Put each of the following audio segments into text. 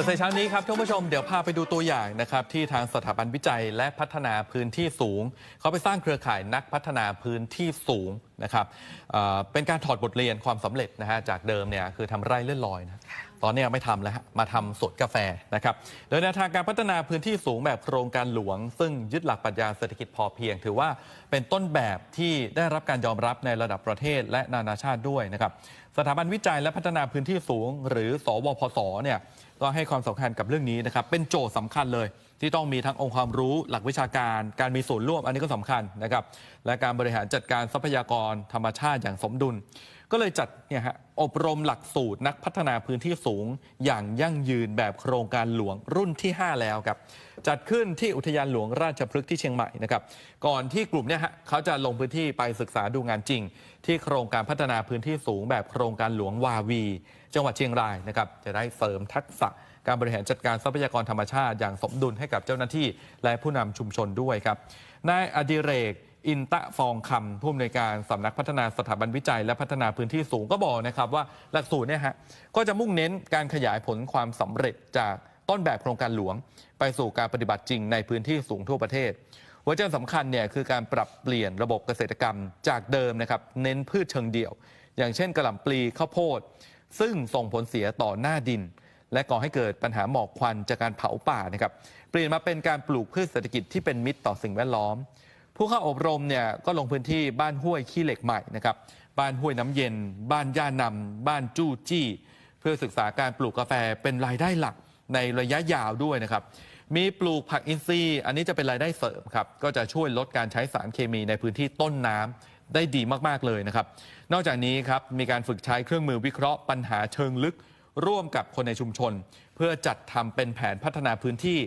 กษตรเช้านี้ครับท่านผู้ชมเดี๋ยวพาไปดูตัวอย่างนะครับที่ทางสถาบันวิจัยและพัฒนาพื้นที่สูง เขาไปสร้างเครือข่ายนักพัฒนาพื้นที่สูง นะครับเอ่อเป็นการถอดบทเรียนความสำเร็จนะฮะจากเดิมเนี่ยคือทำไร่เลื่อนลอยนะตอนนี้ไม่ทำแล้วฮะมาทำสวนกาแฟนะครับโดยแนวทางการพัฒนาพื้นที่สูงแบบโครงการหลวง ซึ่งยึดหลักปรัชญาเศรษฐกิจพอเพียง ถือว่าเป็นต้นแบบที่ได้รับการยอมรับในระดับประเทศและนานาชาติด้วยนะครับสถาบันวิจัยและพัฒนาพื้นที่สูง หรือ สวพศเนี่ยก็ให้ความสำคัญกับเรื่องนี้นะครับเป็นโจทย์สำคัญเลย ที่ต้องมีทั้งองค์ความรู้หลักวิชาการ การมีส่วนร่วมอันนี้ก็สำคัญนะครับ และการบริหารจัดการทรัพยากรธรรมชาติอย่างสมดุล ก็เลยจัดเนี่ยฮะอบรมหลักสูตรนักพัฒนาพื้นที่สูง อย่างยั่งยืนแบบโครงการหลวงรุ่นที่ 5 แล้วครับ จัดขึ้นที่อุทยานหลวงราชพฤกษ์ที่เชียงใหม่นะครับ ก่อนที่กลุ่มเนี่ยฮะเขาจะลงพื้นที่ไปศึกษาดูงานจริง ที่โครงการพัฒนาพื้นที่สูง แบบโครงการหลวงวาวี จังหวัดเชียงรายนะครับ จะได้เสริมทักษะการบริหารจัดการทรัพยากรธรรมชาติอย่างสมดุลให้กับเจ้าหน้าที่ และผู้นำชุมชนด้วยครับนายอดิเรก อินตะฟองคำผู้อำนวยการสำนักพัฒนาสถาบันวิจัย และพัฒนาพื้นที่สูงก็บอกนะครับว่าหลักสูตรเนี่ยฮะก็จะมุ่งเน้นการขยายผลความสำเร็จจากต้นแบบโครงการหลวง ไปสู่การปฏิบัติจริงในพื้นที่สูงทั่วประเทศหัวใจสำคัญเนี่ยคือการปรับเปลี่ยนระบบเกษตรกรรมจากเดิมนะครับเน้นพืชเชิงเดี่ยว อย่างเช่นกระหล่ำปลีข้าวโพด ซึ่งส่งผลเสียต่อหน้าดิน และก่อให้เกิดปัญหาหมอกควันจากการเผาป่านะครับเปลี่ยนมาเป็นการปลูกพืชเศรษฐกิจที่เป็นมิตรต่อสิ่งแวดล้อม ผู้เข้าอบรมเนี่ยก็ลงพื้นที่บ้านห้วยขี้เหล็กใหม่นะครับ บ้านห้วยน้ำเย็น บ้านย่านำบ้านจู้จี้ เพื่อศึกษาการปลูกกาแฟเป็นรายได้หลักในระยะยาวด้วยนะครับ มีปลูกผักอินทรีย์ อันนี้จะเป็นรายได้เสริมครับ ก็จะช่วยลดการใช้สารเคมีในพื้นที่ต้นน้ำได้ดีมากๆเลยนะครับ นอกจากนี้ครับมีการฝึกใช้เครื่องมือวิเคราะห์ปัญหาเชิงลึกร่วมกับคนในชุมชน เพื่อจัดทำเป็นแผนพัฒนาพื้นที่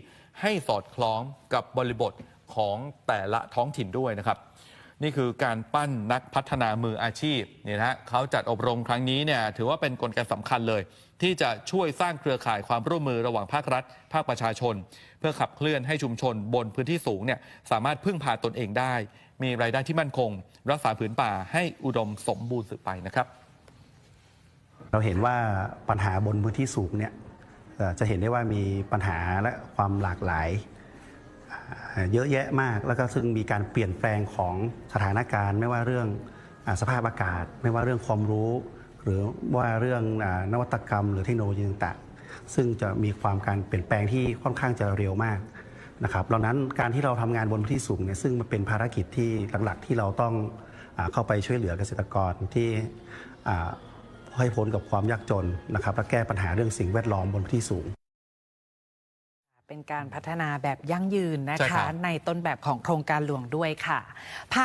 ให้สอดคล้องกับบริบท ของแต่ละท้องถิ่นด้วยนะครับ นี่คือการปั้นนักพัฒนามืออาชีพเนี่ยนะฮะเขาจัดอบรมครั้งนี้เนี่ยถือว่าเป็นกลไกสำคัญเลย ที่จะช่วยสร้างเครือข่ายความร่วมมือระหว่างภาครัฐ ภาคประชาชน เพื่อขับเคลื่อนให้ชุมชนบนพื้นที่สูงเนี่ยสามารถพึ่งพาตนเองได้ มีรายได้ที่มั่นคง รักษาผืนป่าให้อุดมสมบูรณ์สืบไปนะครับ เราเห็นว่าปัญหาบนพื้นที่สูงเนี่ยเอ่อจะเห็นได้ว่ามีปัญหาและความหลากหลาย เยอะแยะมากแล้วก็ซึ่งมีการเปลี่ยนแปลงของสถานการณ์ ไม่ว่าเรื่องอสภาพอากาศ ไม่ว่าเรื่องความรู้ หรือว่าเรื่องอนวัตกรรม หรือเทคโนโลยีต่างๆ ซึ่งจะมีความการเปลี่ยนแปลงที่ค่อนข้างจะเร็วมากนะครับดังนั้นการที่เราทำงานบนพื้นที่สูงเนี่ยซึ่งมันเป็นภารกิจที่หลักๆที่เราต้องอเข้าไปช่วยเหลือเกษตรกรที่ให้พ้นกับความยากจนนะครับและแก้ปัญหาเรื่องสิ่งแวดล้อมบนพื้นที่สูง เป็นการพัฒนาแบบยั่งยืนนะใช่ครัคะบในต้นแบบของโครงการหลวงด้วยค่ะ